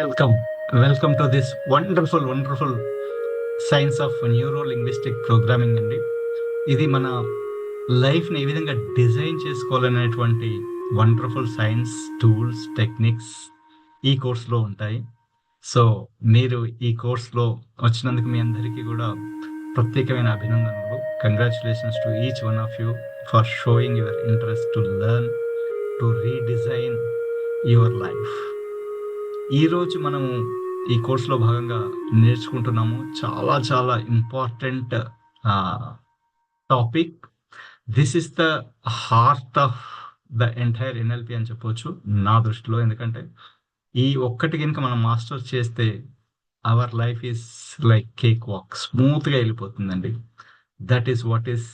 Welcome welcome to this wonderful wonderful science of neuro linguistic programming అండి. ఇది మన లైఫ్ని ఏ విధంగా డిజైన్ చేసుకోవాలనేటువంటి వండర్ఫుల్ సైన్స్ టూల్స్ టెక్నిక్స్ ఈ కోర్స్లో ఉంటాయి. సో మీరు ఈ కోర్స్లో వచ్చినందుకు మీ అందరికీ కూడా ప్రత్యేకమైన అభినందనలు. Congratulations to each one of you for showing your interest to learn to redesign your life ఈరోజు మనము ఈ కోర్సులో భాగంగా నేర్చుకుంటున్నాము. చాలా చాలా important topic. This is the heart of the entire NLP అని చెప్పొచ్చు నా దృష్టిలో. ఎందుకంటే ఈ ఒక్కటి కనుక మనం మాస్టర్ చేస్తే our life is like cake walk స్మూత్గా వెళ్ళిపోతుందండి. That is what is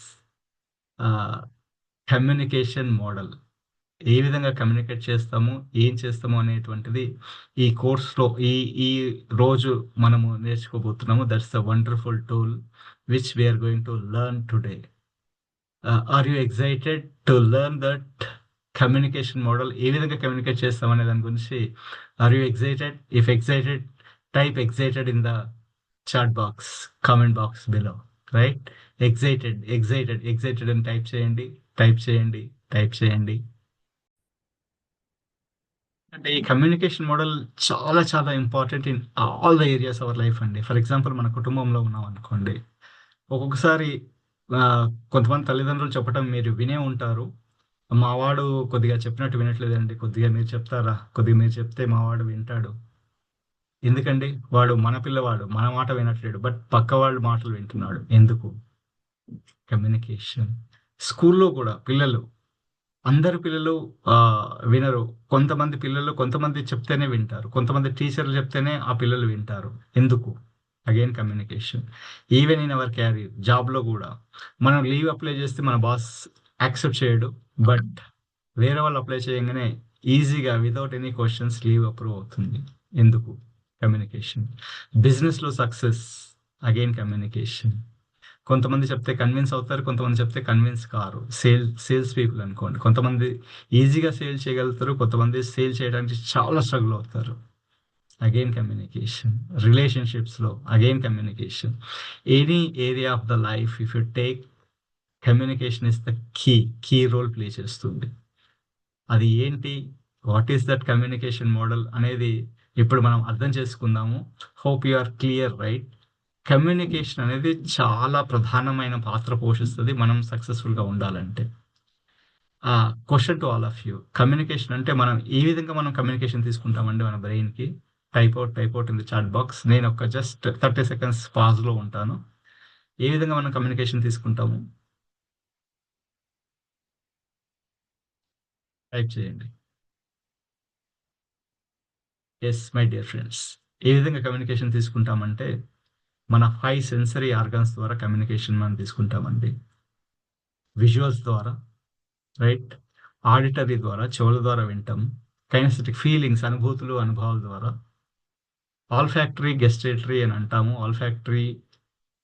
communication model ఏ విధంగా కమ్యూనికేట్ చేస్తాము ఏం చేస్తాము అనేటువంటిది ఈ కోర్స్లో ఈ ఈ రోజు మనము నేర్చుకోబోతున్నాము. That's the wonderful tool which we're going to learn today are you excited to learn that communication model ఏ విధంగా కమ్యూనికేట్ చేస్తాం అనే దాని గురించి are you excited if excited type excited in the chat box comment box below right excited excited excited అని type చేయండి type చేయండి type చేయండి. అంటే ఈ కమ్యూనికేషన్ మోడల్ చాలా చాలా important in all the areas our life అండి. ఫర్ ఎగ్జాంపుల్ మన కుటుంబంలో ఉన్నాం అనుకోండి. ఒక్కొక్కసారి కొంతమంది తల్లిదండ్రులు చెప్పడం మీరు వినే ఉంటారు. మావాడు కొద్దిగా చెప్పినట్టు వినట్లేదండి. కొద్దిగా మీరు చెప్తారా? కొద్దిగా మీరు చెప్తే మావాడు వింటాడు. ఎందుకండి? వాడు మన పిల్లవాడు మన మాట వినట్లేడు. బట్ పక్క వాళ్ళు మాటలు వింటున్నాడు. ఎందుకు? కమ్యూనికేషన్. స్కూల్లో కూడా పిల్లలు అందరు పిల్లలు వినరు. కొంతమంది పిల్లలు కొంతమంది చెప్తేనే వింటారు. కొంతమంది టీచర్లు చెప్తేనే ఆ పిల్లలు వింటారు. ఎందుకు? Again communication even in our career జాబ్లో కూడా. మనం లీవ్ అప్లై చేస్తే మన బాస్ యాక్సెప్ట్ చేయడు. బట్ వేరే వాళ్ళు అప్లై చేయగానే ఈజీగా without any questions leave approve అవుతుంది. ఎందుకు? కమ్యూనికేషన్ బిజినెస్లో సక్సెస్ అగైన్ కమ్యూనికేషన్ కొంతమంది చెప్తే కన్విన్స్ అవుతారు కొంతమంది చెప్తే కన్విన్స్ కారు. సేల్ సేల్స్ పీపుల్ అనుకోండి. కొంతమంది ఈజీగా సేల్ చేయగలుగుతారు కొంతమంది సేల్ చేయడానికి చాలా స్ట్రగుల్ అవుతారు. Again communication రిలేషన్షిప్స్లో again communication any area of the life if you take communication is the key key role play చేస్తుంది. అది ఏంటి? What is that communication model అనేది ఇప్పుడు మనం అర్థం చేసుకుందాము. Hope you are clear right communication అనేది చాలా ప్రధానమైన పాత్ర పోషిస్తుంది మనం సక్సెస్ఫుల్గా ఉండాలంటే. Question to all of you communication అంటే మనం ఏ విధంగా మనం కమ్యూనికేషన్ తీసుకుంటామండి మన బ్రెయిన్కి type out type out in the chat box నేను ఒక జస్ట్ థర్టీ సెకండ్స్ పాజ్లో ఉంటాను. ఏ విధంగా మనం కమ్యూనికేషన్ తీసుకుంటాము? టైప్ చేయండి. ఎస్ మై డియర్ ఫ్రెండ్స్ ఏ విధంగా కమ్యూనికేషన్ తీసుకుంటామంటే మన ఫైవ్ సెన్సరీ ఆర్గన్స్ ద్వారా కమ్యూనికేషన్ మనం తీసుకుంటామండి. విజువల్స్ ద్వారా రైట్ ఆడిటరీ ద్వారా చెవుల ద్వారా వింటాం. కైనస్టిక్ ఫీలింగ్స్ అనుభూతులు అనుభవాల ద్వారా. ఆల్ ఫ్యాక్టరీ గెస్టేటరీ అని అంటాము. ఆల్ ఫ్యాక్టరీ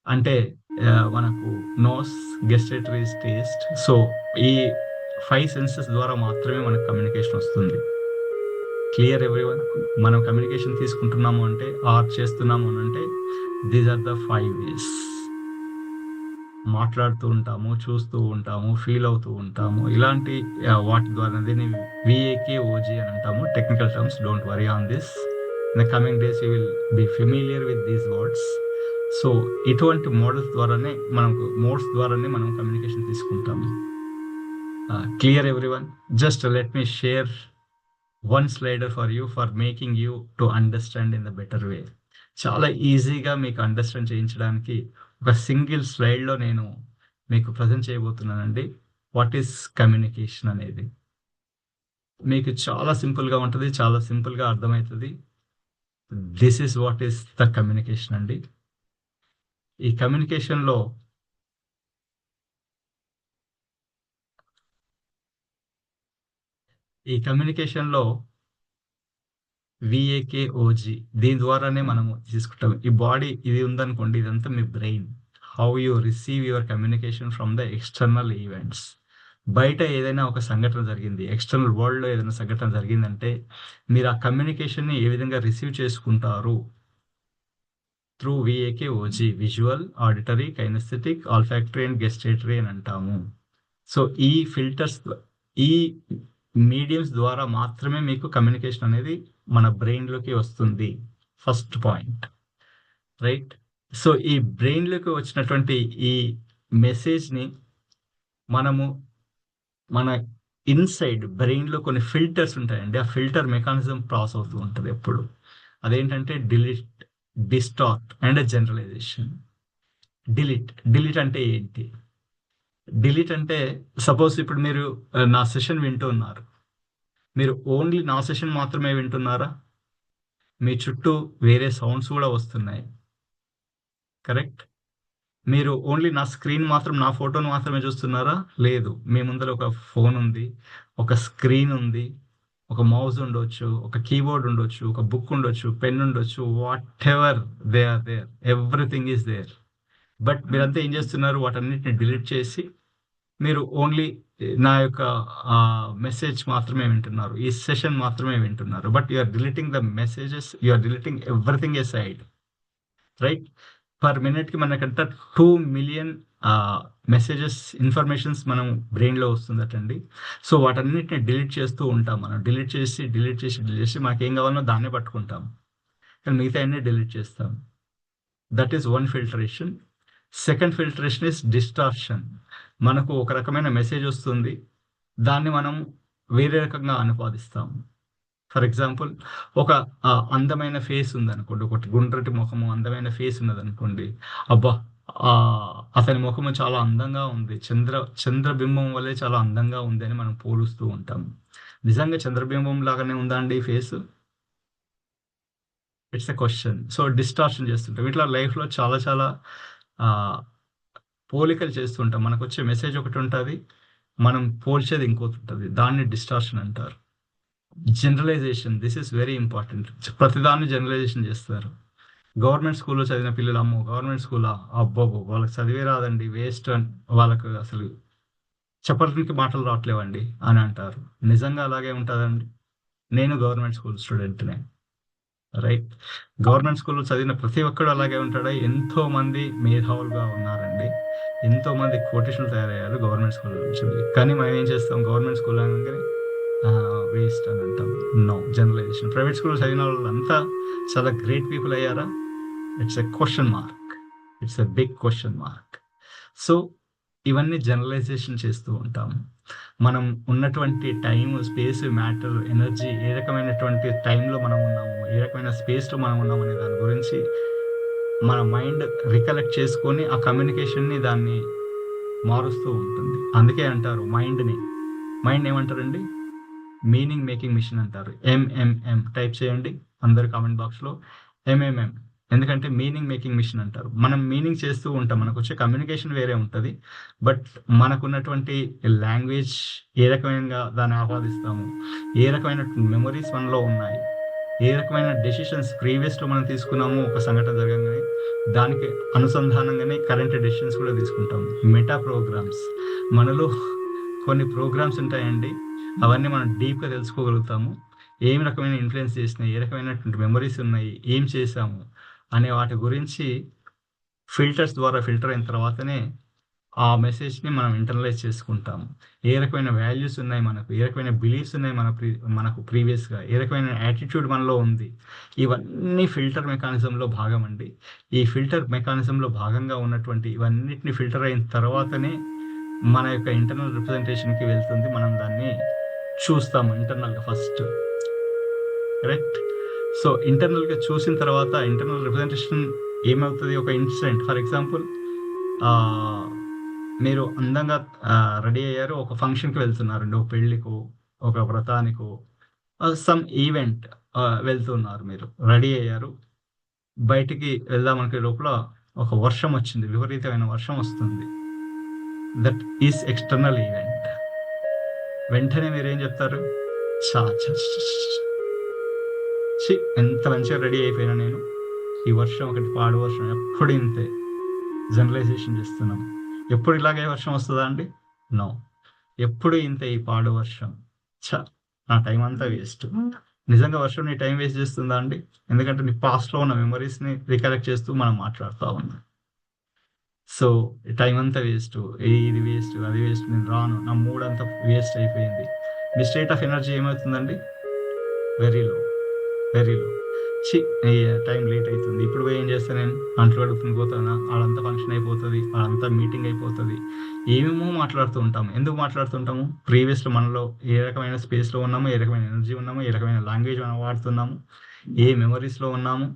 అంటే మనకు నోస్ గెస్టేటరీ టేస్ట్ సో ఈ ఫైవ్ సెన్సెస్ ద్వారా మాత్రమే మనకు కమ్యూనికేషన్ వస్తుంది. క్లియర్ ఎవరి మనం కమ్యూనికేషన్ తీసుకుంటున్నాము అంటే ఆర్ చేస్తున్నాము అని అంటే these are the five ways మాట్లాడుతూ ఉంటాము చూస్తూ ఉంటాము ఫీల్ అవుతూ ఉంటాము. ఇలాంటి వాటి ద్వారా దీన్ని విఏకే ఓజీ అని అంటాము. Technical terms don't worry on this in the coming days you will be familiar with these words so ఇటువంటి మోడల్స్ ద్వారానే మనకు మోడ్స్ ద్వారానే మనం కమ్యూనికేషన్ తీసుకుంటాము. Clear every one just let me share one slider for you for making you to understand in the better way చాలా ఈజీగా మీకు understand చేయించడానికి ఒక సింగిల్ స్లైడ్లో నేను మీకు ప్రజెంట్ చేయబోతున్నానండి. వాట్ ఈస్ కమ్యూనికేషన్ అనేది? మీకు చాలా సింపుల్గా ఉంటుంది చాలా సింపుల్గా అర్థమవుతుంది. This is what is the communication అండి. ఈ కమ్యూనికేషన్లో ఈ కమ్యూనికేషన్లో విఏకేఓజీ దీని ద్వారానే మనము తీసుకుంటాం. ఈ బాడీ ఇది ఉందనుకోండి ఇదంతా మీ brain. How you receive your communication from the external events బయట ఏదైనా ఒక సంఘటన జరిగింది ఎక్స్టర్నల్ వరల్డ్లో ఏదైనా సంఘటన జరిగిందంటే మీరు ఆ కమ్యూనికేషన్ని ఏ విధంగా రిసీవ్ చేసుకుంటారు? Through VAK OG visual auditory kinesthetic olfactory and gustatory అని అంటాము. సో ఈ ఫిల్టర్స్ ఈ మీడియంస్ ద్వారా మాత్రమే మీకు కమ్యూనికేషన్ అనేది మన బ్రెయిన్లోకి వస్తుంది. ఫస్ట్ పాయింట్ రైట్ సో ఈ బ్రెయిన్లోకి వచ్చినటువంటి ఈ మెసేజ్ని మనము మన ఇన్సైడ్ బ్రెయిన్లో కొన్ని ఫిల్టర్స్ ఉంటాయండి. ఆ ఫిల్టర్ మెకానిజం ప్రాస్ అవుతూ ఉంటుంది ఎప్పుడు. అదేంటంటే delete distort and generalization delete delete అంటే ఏంటి? డిలీట్ అంటే సపోజ్ ఇప్పుడు మీరు నా సెషన్ వింటూ ఉన్నారు. మీరు ఓన్లీ నా సెషన్ మాత్రమే వింటున్నారా? మీ చుట్టూ వేరే సౌండ్స్ కూడా వస్తున్నాయి. కరెక్ట్? మీరు ఓన్లీ నా స్క్రీన్ మాత్రం నా ఫోటోను మాత్రమే చూస్తున్నారా? లేదు. మీ ముందర ఒక ఫోన్ ఉంది ఒక స్క్రీన్ ఉంది ఒక మౌస్ ఉండొచ్చు ఒక కీబోర్డ్ ఉండొచ్చు ఒక బుక్ ఉండొచ్చు పెన్ ఉండొచ్చు whatever they are there. Everything is there. But మీరంతా ఏం చేస్తున్నారు? వాటన్నిటిని డిలీట్ చేసి మీరు ఓన్లీ eh, నా యొక్క మెసేజ్ మాత్రమే వింటున్నారు. ఈ సెషన్ మాత్రమే వింటున్నారు. But you are deleting the messages you are deleting everything aside right per మినిట్కి మనకంట టూ మిలియన్ మెసేజెస్ ఇన్ఫర్మేషన్స్ మనం బ్రెయిన్లో వస్తుందటండి. సో వాటన్నిటిని డిలీట్ చేస్తూ ఉంటాం మనం. డిలీట్ చేసి డిలీట్ చేసి డిలీట్ చేసి మాకేం ఏం కావాలో దాన్నే పట్టుకుంటాం. కానీ మిగతా అన్నీ డిలీట్ చేస్తాం. That is one filtration second filtration is distortion మనకు ఒక రకమైన మెసేజ్ వస్తుంది. దాన్ని మనం వేరే రకంగా అనుపాదిస్తాం ఫర్ ఎగ్జాంపుల్ ఒక అందమైన ఫేస్ ఉందనుకోండి ఒకటి గుండ్రటి ముఖము అందమైన ఫేస్ ఉన్నదనుకోండి అబ్బా ఆ, అతని ముఖము చాలా అందంగా ఉంది. చంద్ర చంద్రబింబం వల్లే చాలా అందంగా ఉంది అని మనం పోలుస్తూ ఉంటాం నిజంగా చంద్రబింబం లాగానే ఉందా అండి ఈ face it's a question so distortion చేస్తుంటాం. ఇట్లా లైఫ్లో చాలా చాలా పోలికలు చేస్తుంటాం మనకు వచ్చే మెసేజ్ ఒకటి ఉంటుంది మనం పోల్చేది ఇంకోటి ఉంటుంది. దాన్ని డిస్టార్షన్ అంటారు. Generalization this is very important ప్రతిదాన్ని జనరలైజేషన్ చేస్తారు. గవర్నమెంట్ స్కూల్లో చదివిన పిల్లలు అమ్మో గవర్నమెంట్ స్కూలా అబ్బోబో వాళ్ళకి చదివే రాదండి. వేస్ట్ అని వాళ్ళకు అసలు చెప్పడానికి మాటలు రావట్లేవండి అని అంటారు. నిజంగా అలాగే ఉంటుందండి. నేను గవర్నమెంట్ స్కూల్ స్టూడెంట్నే రైట్ గవర్నమెంట్ స్కూల్లో చదివిన ప్రతి ఒక్కడు అలాగే ఉంటాడా? ఎంతో మంది మేధావులుగా ఉన్నారండి. ఎంతో మంది కోటేషన్లు తయారయ్యారు గవర్నమెంట్ స్కూల్ నుంచి. కానీ మనం ఏం చేస్తాం? గవర్నమెంట్ స్కూల్ అనగానే వేస్ట్ అని అంటాం. నో జనరలైజేషన్ ప్రైవేట్ స్కూల్ చదివిన వాళ్ళంతా చాలా గ్రేట్ పీపుల్ అయ్యారా? It's a question mark it's a big question mark so ఇవన్నీ జనరలైజేషన్ చేస్తూ ఉంటాం. మనం ఉన్నటువంటి టైం స్పేస్ మ్యాటర్ ఎనర్జీ ఏ రకమైనటువంటి టైంలో మనం ఉన్నాము? ఏ రకమైన స్పేస్లో మనం ఉన్నాము అనే దాని గురించి మన మైండ్ రికలెక్ట్ చేసుకొని ఆ కమ్యూనికేషన్ని దాన్ని మారుస్తూ ఉంటుంది. అందుకే అంటారు మైండ్ని. మైండ్ ఏమంటారండి? మీనింగ్ మేకింగ్ మిషన్ అంటారు. ఎంఎంఎం టైప్ చేయండి. అందరు కామెంట్ బాక్స్లో ఎంఎంఎం ఎందుకంటే మీనింగ్ మేకింగ్ మిషన్ అంటారు. మనం మీనింగ్ చేస్తూ ఉంటాం. మనకు వచ్చే కమ్యూనికేషన్ వేరే ఉంటుంది. బట్ మనకున్నటువంటి లాంగ్వేజ్ ఏ రకమైన దాన్ని ఆపాదిస్తాము? ఏ రకమైన మెమరీస్ మనలో ఉన్నాయి? ఏ రకమైన డెసిషన్స్ ప్రీవియస్లో మనం తీసుకున్నాము ఒక సంఘటన జరగంగానే దానికి అనుసంధానంగానే కరెంట్ డెసిషన్స్ కూడా తీసుకుంటాము. మెటా ప్రోగ్రామ్స్ మనలో కొన్ని ప్రోగ్రామ్స్ ఉంటాయండి. అవన్నీ మనం డీప్గా తెలుసుకోగలుగుతాము. ఏం రకమైన ఇన్ఫ్లుయెన్స్ చేసినాయి? ఏ రకమైనటువంటి మెమరీస్ ఉన్నాయి? ఏం చేసాము అనే వాటి గురించి ఫిల్టర్స్ ద్వారా ఫిల్టర్ అయిన తర్వాతనే ఆ మెసేజ్ని మనం ఇంటర్నలైజ్ చేసుకుంటాము. ఏ రకమైన వాల్యూస్ ఉన్నాయి మనకు? ఏ రకమైన బిలీఫ్స్ ఉన్నాయి మన ప్రీ మనకు ప్రీవియస్గా? ఏ రకమైన యాటిట్యూడ్ మనలో ఉంది? ఇవన్నీ ఫిల్టర్ మెకానిజంలో భాగం అండి ఈ ఫిల్టర్ మెకానిజంలో భాగంగా ఉన్నటువంటి ఇవన్నిటిని ఫిల్టర్ అయిన తర్వాతనే మన యొక్క ఇంటర్నల్ రిప్రజెంటేషన్కి వెళ్తుంది. మనం దాన్ని చూస్తాము ఇంటర్నల్గా ఫస్ట్ కరెక్ట్ సో ఇంటర్నల్గా చూసిన తర్వాత ఇంటర్నల్ రిప్రజెంటేషన్ ఏమవుతుంది? ఒక ఇన్సిడెంట్ ఫర్ ఎగ్జాంపుల్ మీరు అందంగా రెడీ అయ్యారు. ఒక ఫంక్షన్కి వెళ్తున్నారండి. ఒక పెళ్ళికో ఒక వ్రతానికో సమ్ ఈవెంట్ వెళ్తున్నారు మీరు. రెడీ అయ్యారు. బయటికి వెళ్దామనుకునే లోపల ఒక వర్షం వచ్చింది. విపరీతమైన వర్షం వస్తుంది. దట్ ఈస్ ఎక్స్టర్నల్ ఈవెంట్ వెంటనే మీరేం చెప్తారు? చా ఎంత మంచిగా రెడీ అయిపోయినా నేను. ఈ వర్షం ఒకటి పాడు వర్షం ఎప్పుడు ఇంతే. జనరలైజేషన్ చేస్తున్నాం. ఎప్పుడు ఇలాగే వర్షం వస్తుందా అండి నో ఎప్పుడు ఇంత ఈ పాడు వర్షం చ నా టైం అంతా వేస్ట్. నిజంగా వర్షం నీ టైం వేస్ట్ చేస్తుందా అండి? ఎందుకంటే నీ పాస్ట్‌లో ఉన్న మెమరీస్ని రికలెక్ట్ చేస్తూ మనం మాట్లాడుతూ ఉన్నాం. సో, టైం అంతా వేస్ట్ ఇది వేస్ట్, అది వేస్ట్ నేను రాను. నా మూడ్ అంతా వేస్ట్ అయిపోయింది. మీ స్టేట్ ఆఫ్ ఎనర్జీ ఏమవుతుందండి? Very low. Very low. చి టైం లేట్ అవుతుంది ఇప్పుడు పోయి ఏం చేస్తా నేను? అంట్లు కడుక్కొని పోతానా? వాళ్ళంతా ఫంక్షన్ అయిపోతుంది వాళ్ళంతా మీటింగ్ అయిపోతుంది ఏమేమో మాట్లాడుతూ ఉంటాము. ఎందుకు మాట్లాడుతుంటాము? ప్రీవియస్‌లో మనలో ఏ రకమైన స్పేస్‌లో ఉన్నాము ఏ రకమైన ఎనర్జీ ఉన్నాము ఏ రకమైన లాంగ్వేజ్ మనం వాడుతున్నాము, ఏ మెమరీస్లో ఉన్నాము.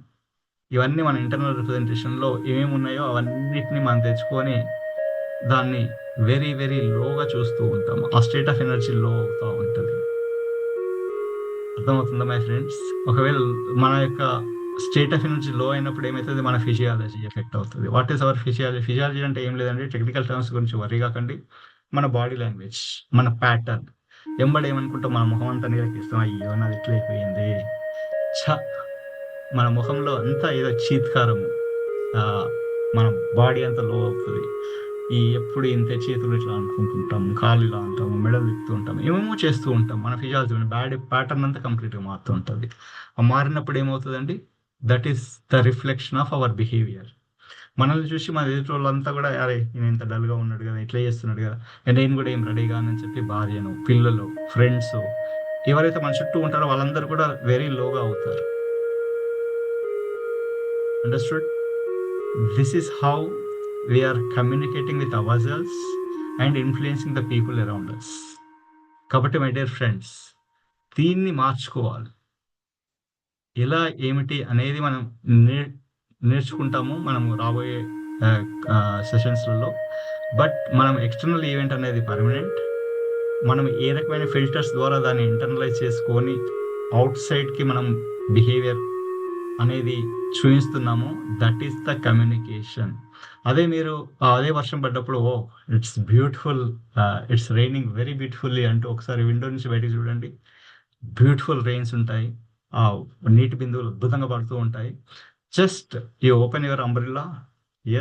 ఇవన్నీ మన ఇంటర్నల్ రిప్రజెంటేషన్‌లో ఏమేమి ఉన్నాయో అవన్నిటిని మనం తెచ్చుకొని దాన్ని వెరీ, వెరీ లోగా చూస్తూ ఉంటాము. ఆ స్టేట్ ఆఫ్ ఎనర్జీ లో అవుతూ ఉంటుంది అర్థమవుతుందా మై ఫ్రెండ్స్? ఒకవేళ మన యొక్క స్టేట్ ఆఫ్ నుంచి లో అయినప్పుడు ఏమవుతుంది మన ఫిజియాలజీ ఎఫెక్ట్ అవుతుంది what is our physiology? Physiology అంటే ఏం లేదండి. టెక్నికల్ టర్మ్స్ గురించి వరీ కాకండి. మన బాడీ లాంగ్వేజ్, మన ప్యాటర్న్. ఎంబడి ఏమనుకుంటాం మన ముఖం అంతా నీలకిస్తాం. అయ్యో! నాది ఇట్లా అయిపోయింది. ఛ! మన ముఖంలో అంతా ఏదో చీత్కారము. మన బాడీ అంతా లో అవుతుంది ఈ ఎప్పుడు ఇంత చేతులు ఇట్లా అనుకుంటుంటాం. కాళ్ళు ఇలా అంటాము. మెడలు తిప్పుతూ ఉంటాం. ఏమేమో చేస్తూ ఉంటాం. మన ఫిజియాలజీ బ్యాడ్ ప్యాటర్న్ అంతా కంప్లీట్‌గా మారుతూ ఉంటుంది ఆ మారినప్పుడు ఏమవుతుందండి that is the reflection of our behaviour. మనల్ని చూసి మన ఎదుటోళ్ళంతా కూడా అరే! నేను ఇంత డల్‌గా ఉన్నాడు కదా ఇట్లా చేస్తున్నాడు గదా! నేను కూడా ఏం రెడీ కానని చెప్పి భార్యను పిల్లలు ఫ్రెండ్స్ ఎవరైతే మన చుట్టూ ఉంటారో వాళ్ళందరూ కూడా వెరీ లోగా అవుతారు. Understood? This is how we are communicating with ourselves and influencing the people around us. కాబట్టి మై డియర్ ఫ్రెండ్స్ దీన్ని మార్చుకోవాలి. ఎలా ఏమిటి అనేది మనం నే నేర్చుకుంటాము. మనం రాబోయే సెషన్స్‌లలో. బట్ మనం ఎక్స్‌టర్నల్ ఈవెంట్ అనేది పర్మనెంట్. మనం ఏ రకమైన ఫిల్టర్స్ ద్వారా దాన్ని ఇంటర్నలైజ్ చేసుకొని అవుట్ సైడ్‌కి మనం బిహేవియర్ అనేది చూపిస్తున్నాము దట్ ఈస్ ద కమ్యూనికేషన్. అదే మీరు అదే వర్షం పడ్డప్పుడు ఓ it's beautiful it's raining very beautifully అంటూ ఒకసారి విండో నుంచి బయటకు చూడండి. బ్యూటిఫుల్ రెయిన్స్ ఉంటాయి. ఆ నీటి బిందువులు అద్భుతంగా పడుతూ ఉంటాయి. Just you open your umbrella.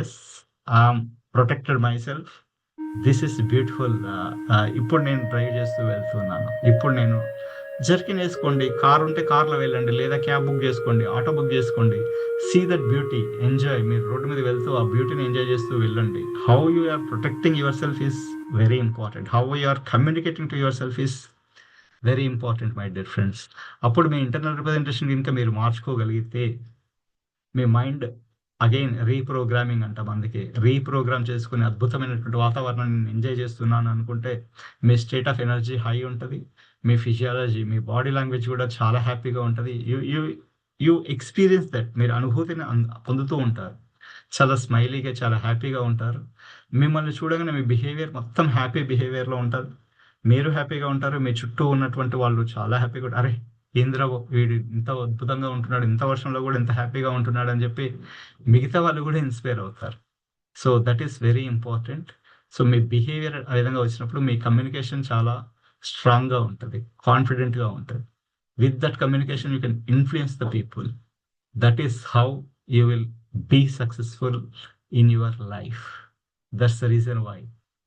Yes I'm protected myself this is beautiful ఇప్పుడు నేను డ్రైవ్ చేస్తూ వెళ్తున్నాను. ఇప్పుడు నేను జర్కిన్ వేసుకోండి కార్ ఉంటే కార్‌లో వెళ్ళండి. లేదా క్యాబ్ బుక్ చేసుకోండి. ఆటో బుక్ చేసుకోండి. See that beauty. ఎంజాయ్. మీరు రోడ్డు మీద వెళ్తూ ఆ బ్యూటీని ఎంజాయ్ చేస్తూ వెళ్ళండి. How you are protecting yourself is very important. How you are communicating to yourself is very important my dear friends. అప్పుడు మీ ఇంటర్నల్ రిప్రజెంటేషన్ కనుక మీరు మార్చుకోగలిగితే మీ మైండ్ అగైన్ రీప్రోగ్రామింగ్ అంటాం అందుకే. రీప్రోగ్రామ్ చేసుకుని అద్భుతమైనటువంటి వాతావరణాన్ని నేను ఎంజాయ్ చేస్తున్నాను అనుకుంటే మీ స్టేట్ ఆఫ్ ఎనర్జీ హై ఉంటుంది మీ ఫిజియాలజీ, మీ బాడీ లాంగ్వేజ్ కూడా చాలా హ్యాపీగా ఉంటుంది you you you experience that. మీరు అనుభూతిని పొందుతూ ఉంటారు. చాలా స్మైలీగా, చాలా హ్యాపీగా ఉంటారు. మిమ్మల్ని చూడగానే మీ బిహేవియర్ మొత్తం హ్యాపీ బిహేవియర్‌లో ఉంటారు మీరు హ్యాపీగా ఉంటారు. మీ చుట్టూ ఉన్నటువంటి వాళ్ళు చాలా హ్యాపీగా ఉంటారు. అరే! ఏందిరా వీడు ఇంత అద్భుతంగా ఉంటున్నాడు. ఇంత వర్షంలో కూడా ఇంత హ్యాపీగా ఉంటున్నాడు అని చెప్పి మిగతా వాళ్ళు కూడా ఇన్‌స్పైర్ అవుతారు. So that is very important. So me behaviour ఆ విధంగా వచ్చినప్పుడు మీ కమ్యూనికేషన్ చాలా స్ట్రాంగ్‌గా ఉంటుంది కాన్ఫిడెంట్‌గా ఉంటుంది with that communication you can influence the people. That is how you will be successful in your life. That's the reason why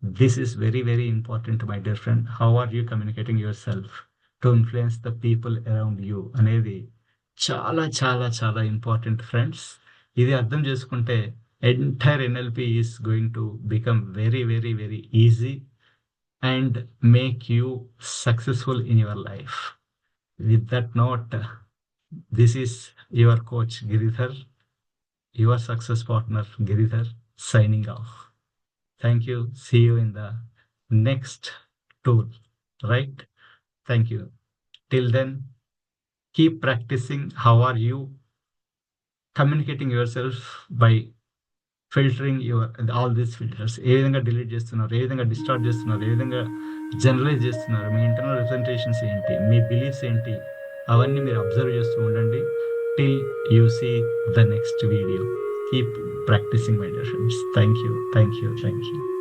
this is very, very important my dear friend. How are you communicating yourself to influence the people around you అనేది చాలా, చాలా, చాలా important friends. ఇది అర్థం చేసుకుంటే entire NLP is going to become very, very, very easy and make you successful in your life. With that note, this is your coach Giridhar, your success partner Giridhar, signing off. Thank you. See you in the next tool, right? Thank you. Till then, keep practicing. How are you? Communicating yourself by filtering your all these filters. ఏ విధంగా delete చేస్తున్నారు? ఏ విధంగా distort చేస్తున్నారు? ఏ విధంగా generalise చేస్తున్నారు? మీ internal representations ఏంటి? మీ beliefs ఏంటి? అవన్నీ మీరు అబ్జర్వ్ చేస్తూ ఉండండి. Till you see the next video. Keep practising my dear friends. Thank you. Thank you. Thank you.